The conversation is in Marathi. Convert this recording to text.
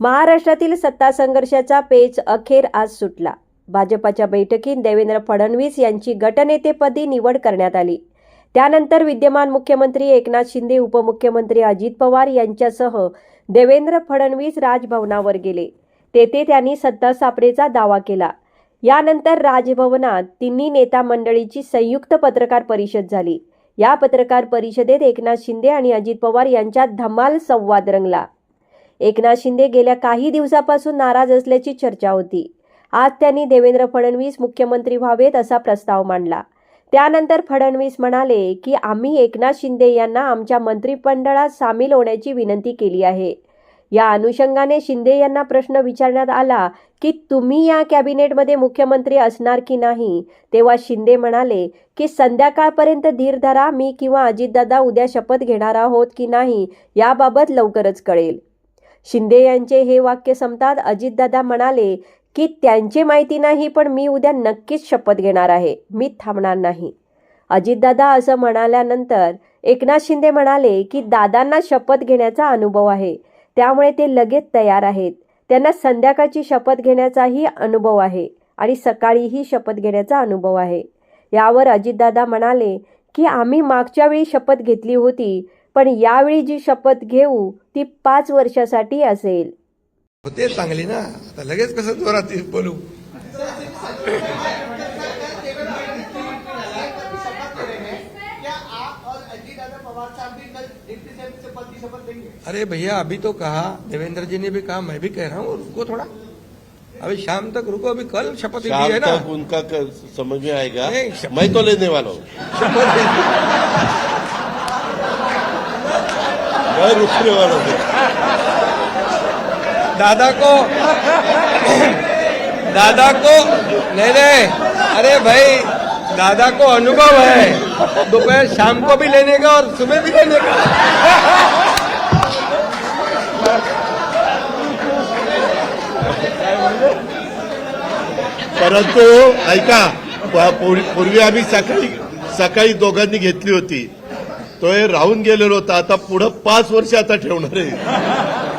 महाराष्ट्रातील सत्ता संघर्षाचा पेच अखेर आज सुटला. भाजपाच्या बैठकीत देवेंद्र फडणवीस यांची गटनेतेपदी निवड करण्यात आली. त्यानंतर विद्यमान मुख्यमंत्री एकनाथ शिंदे उपमुख्यमंत्री अजित पवार यांच्यासह देवेंद्र फडणवीस राजभवनावर गेले. तेथे त्यांनी सत्ता स्थापनेचा दावा केला. यानंतर राजभवनात तिन्ही नेता मंडळीची संयुक्त पत्रकार परिषद झाली. या पत्रकार परिषदेत एकनाथ शिंदे आणि अजित पवार यांच्यात धमाल संवाद रंगला. एकनाथ शिंदे गेल्या काही दिवसापासून नाराज असल्याची चर्चा होती. आज त्यांनी देवेंद्र फडणवीस मुख्यमंत्री व्हावेत असा प्रस्ताव मांडला. त्यानंतर फडणवीस म्हणाले की आम्ही एकनाथ शिंदे यांना आमच्या मंत्रिमंडळात सामील होण्याची विनंती केली आहे. या अनुषंगाने शिंदे यांना प्रश्न विचारण्यात आला की तुम्ही या कॅबिनेटमध्ये मुख्यमंत्री असणार की नाही? तेव्हा शिंदे म्हणाले की संध्याकाळपर्यंत धीर धरा मी किंवा अजितदादा उद्या शपथ घेणार आहोत की नाही याबाबत लवकरच कळेल. शिंदे यांचे हे वाक्य संपतात. अजितदादा म्हणाले की त्यांची माहिती नाही पण मी उद्या नक्कीच शपथ घेणार आहे. मी थांबणार नाही. अजितदादा असं म्हणाल्यानंतर एकनाथ शिंदे म्हणाले की दादांना शपथ घेण्याचा अनुभव आहे. त्यामुळे ते लगेच तयार आहेत. त्यांना संध्याकाळची शपथ घेण्याचाही अनुभव आहे आणि सकाळीही शपथ घेण्याचा अनुभव आहे. यावर अजितदादा म्हणाले की आम्ही मागच्या वेळी शपथ घेतली होती पण यावेळी जी शपथ घेऊ ती पाच वर्षासाठी असेल. होते चांगली ना? आता लगेच कसं जोरात बोलू? क्या आप और अजीत दादा पवार साहब भी कल डिप्टी सीएम से पद की शपथ लेंगे अरे भैया अभी तो कहा देवेंद्र जी ने भी कहा मैं भी कह रहा हूँ रुको थोड़ा। अभी शाम तक रुको अभी कल शपथ ली शाम है ना? तक उनका क- समझ में आएगा। मैं तो लेने वाला हूँ। शपथ मैं रुकने वाला हूँ दादा को दादा को नहीं नहीं अरे भाई दादा को अनुभव है दोपहर शाम को भी लेने का और सुबह भी लेने का परंतु ऐका पूर्वी आम्ही सकाळी सकाळी दोघांनी घेतली होती तो राहून गेलेलो होता. आता पुढं पाच वर्ष आता ठेवणार आहे.